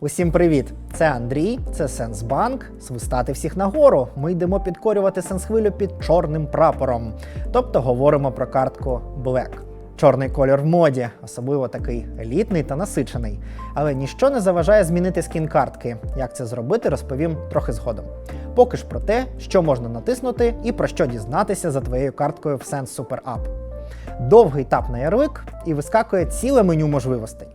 Усім привіт! Це Андрій, це Сенсбанк. Свистати всіх нагору. Ми йдемо підкорювати сенсхвилю під чорним прапором. Тобто говоримо про картку Black. Чорний колір в моді, особливо такий елітний та насичений. Але ніщо не заважає змінити скін картки. Як це зробити, розповім трохи згодом. Поки ж про те, що можна натиснути і про що дізнатися за твоєю карткою в Sense Super App. Довгий тап на ярлик і вискакує ціле меню можливостей.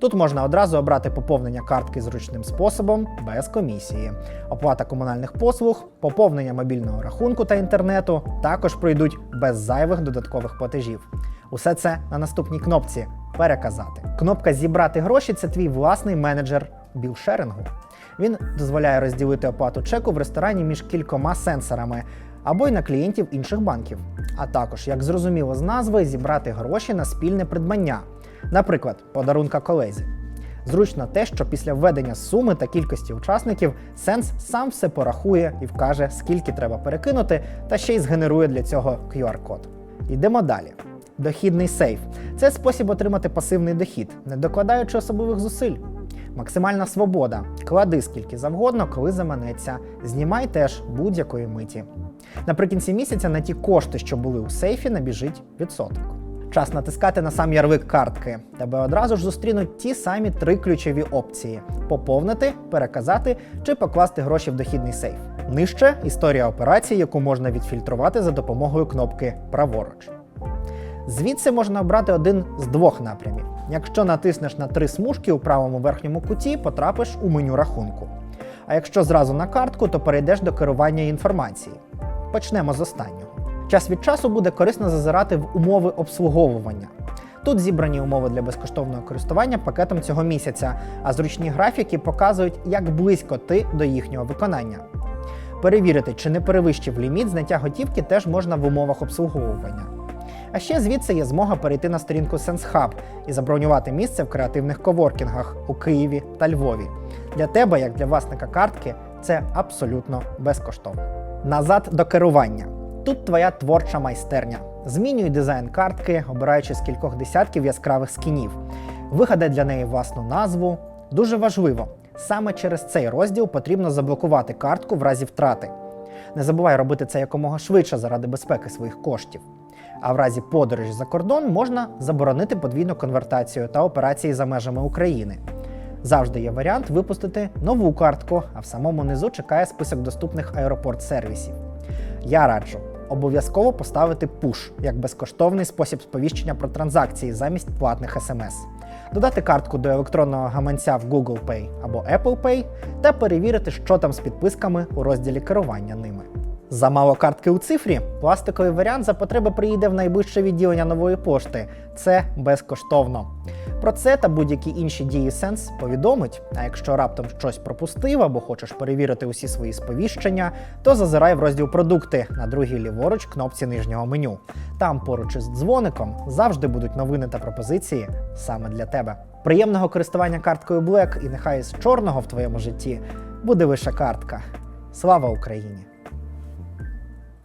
Тут можна одразу обрати поповнення картки зручним способом, без комісії. Оплата комунальних послуг, поповнення мобільного рахунку та інтернету також пройдуть без зайвих додаткових платежів. Усе це на наступній кнопці Переказати. Кнопка Зібрати гроші це твій власний менеджер білшерингу. Він дозволяє розділити оплату чеку в ресторані між кількома сенсорами або й на клієнтів інших банків. А також, як зрозуміло з назви, зібрати гроші на спільне придбання, наприклад, подарунка колезі. Зручно те, що після введення суми та кількості учасників Сенс сам все порахує і вкаже, скільки треба перекинути, та ще й згенерує для цього QR-код. Йдемо далі. Дохідний сейф це спосіб отримати пасивний дохід, не докладаючи особливих зусиль. Максимальна свобода. Клади скільки завгодно, коли заманеться. Знімай теж будь-якої миті. Наприкінці місяця на ті кошти, що були у сейфі, набіжить відсоток. Час натискати на сам ярлик картки. Тебе одразу ж зустрінуть ті самі три ключові опції: поповнити, переказати чи покласти гроші в дохідний сейф. Нижче історія операції, яку можна відфільтрувати за допомогою кнопки праворуч. Звідси можна обрати один з двох напрямів. Якщо натиснеш на три смужки у правому верхньому куті, потрапиш у меню рахунку. А якщо зразу на картку, то перейдеш до керування інформації. Почнемо з останнього. Час від часу буде корисно зазирати в умови обслуговування. Тут зібрані умови для безкоштовного користування пакетом цього місяця, а зручні графіки показують, як близько ти до їхнього виконання. Перевірити, чи не перевищив ліміт зняття готівки, теж можна в умовах обслуговування. А ще звідси є змога перейти на сторінку SenseHub і забронювати місце в креативних коворкінгах у Києві та Львові. Для тебе, як для власника картки, це абсолютно безкоштовно. Назад до керування. Тут твоя творча майстерня. Змінюй дизайн картки, обираючи з кількох десятків яскравих скінів. Вигадай для неї власну назву. Дуже важливо, саме через цей розділ потрібно заблокувати картку в разі втрати. Не забувай робити це якомога швидше заради безпеки своїх коштів. А в разі подорожі за кордон можна заборонити подвійну конвертацію та операції за межами України. Завжди є варіант випустити нову картку, а в самому низу чекає список доступних аеропорт-сервісів. Я раджу обов'язково поставити push як безкоштовний спосіб сповіщення про транзакції замість платних смс, додати картку до електронного гаманця в Google Pay або Apple Pay та перевірити, що там з підписками у розділі керування ними. Замало картки у цифрі, пластиковий варіант за потреби приїде в найближче відділення нової пошти. Це безкоштовно. Про це та будь-які інші дії Сенс повідомить. А якщо раптом щось пропустив або хочеш перевірити усі свої сповіщення, то зазирай в розділ продукти на другій ліворуч кнопці нижнього меню. Там поруч із дзвоником завжди будуть новини та пропозиції саме для тебе. Приємного користування карткою Black і нехай з чорного в твоєму житті буде лише картка. Слава Україні!